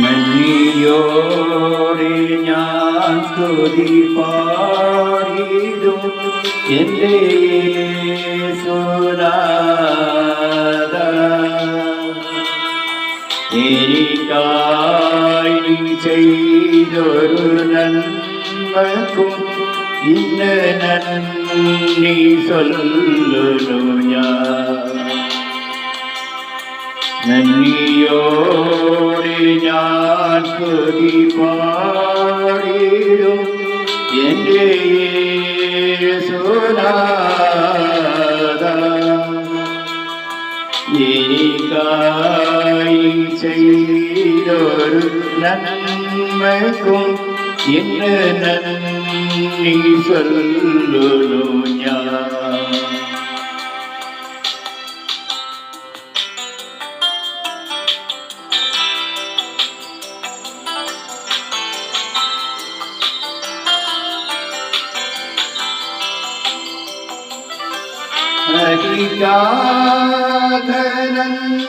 നന്ദിയോടെ ഞാൻ എന്റെ നീ ചെയ്തൊരു നന്മക്കും ഇന്ന് നന്ദി ചൊല്ലുന്നു ഞാൻ. നന്ദിയോടെ ഞാൻ സ്തുതി പാടിടും എന്റെ യേശുനാഥ. എനിക്കായി ചെയ്തൊരു നന്മയ്ക്കും ഇന്ന് നന്ദി ചൊല്ലുന്നു ഞാൻ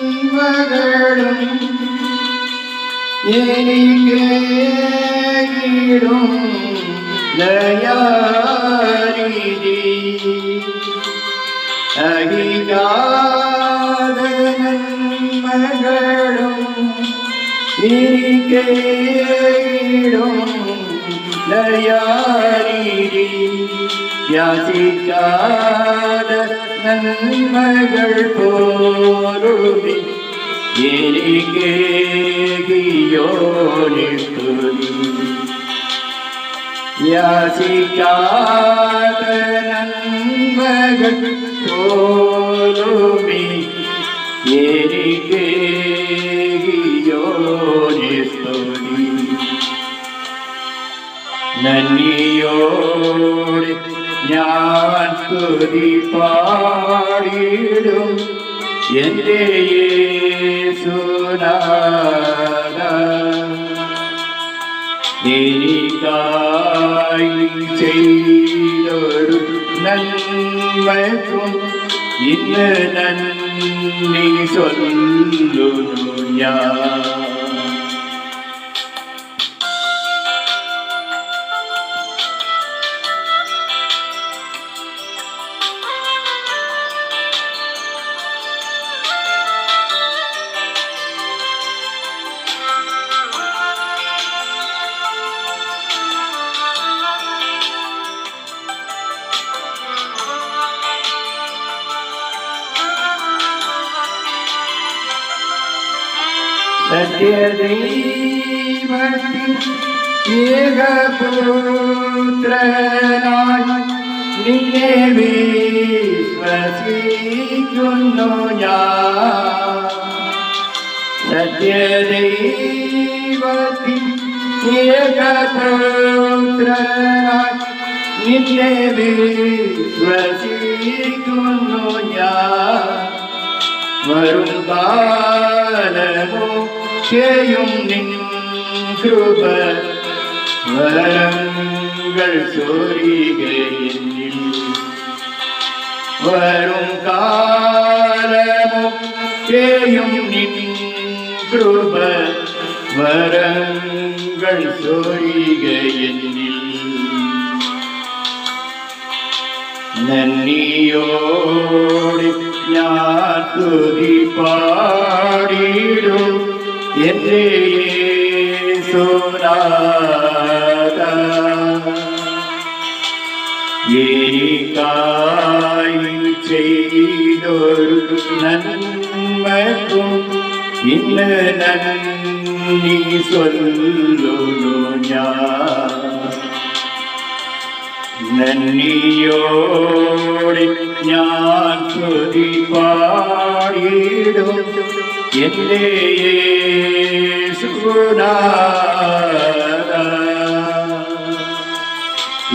അധികാരന്മകളും എനിക്കേടും ദയാരിതി അധികാരന്മകളും എനിക്കേടും യാചിക്കാതെ നന്മകൾ പോരുമി എനിക്കേകിയോനിസ്തുതി യാചിക്കാതെ നന്മകൾ പോരുമി എനിക്കേകിയോനിസ്തുതി നന്ദിയോടെ ഞാൻ സ്തുതി പാടിയിടും എന്റെ യേശുനാഥ. ചെയ്തൊരു നന്മക്കും ഇന്ന് നന്ദി ചൊല്ലുന്നു ഞാൻ സത്യദൈവത്തിൻ ഏകപുത്രനായി നിന്നെ വിശ്വസിക്കുന്നു ഞാൻ. സത്യദൈവത്തിൻ ഏകപുത്രനായി നിന്നെ വിശ്വസിക്കുന്നു ഞാൻ. വരും കാലമോ ചെയ്യും നിൻ കൃപ വരങ്ങൾ ചൊരികയിൽ വരും കാലമൊക്കെയും നിൻകൃപ നിൻ കൃപ വരങ്ങൾ ചൊരികയിൽ നന്ദിയോടി ഞാൻ തുതി പാടിടും. എന്റെ യേശുനാഥ. എനിക്കായി ചെയ്തൊരു നന്മക്കും ഇന്ന് നന്ദി ചൊല്ലുന്നു ഞാൻ നന്ദിയോടെ ഞാൻ സ്തുതി പാടിയിടും യേശുനാഥ.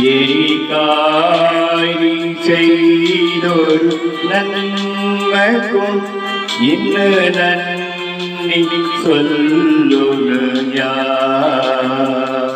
എനിക്കായി ചെയ്തൊരു നന്മക്കും ഇന്ന് നന്ദി ചൊല്ലുക ഞാൻ.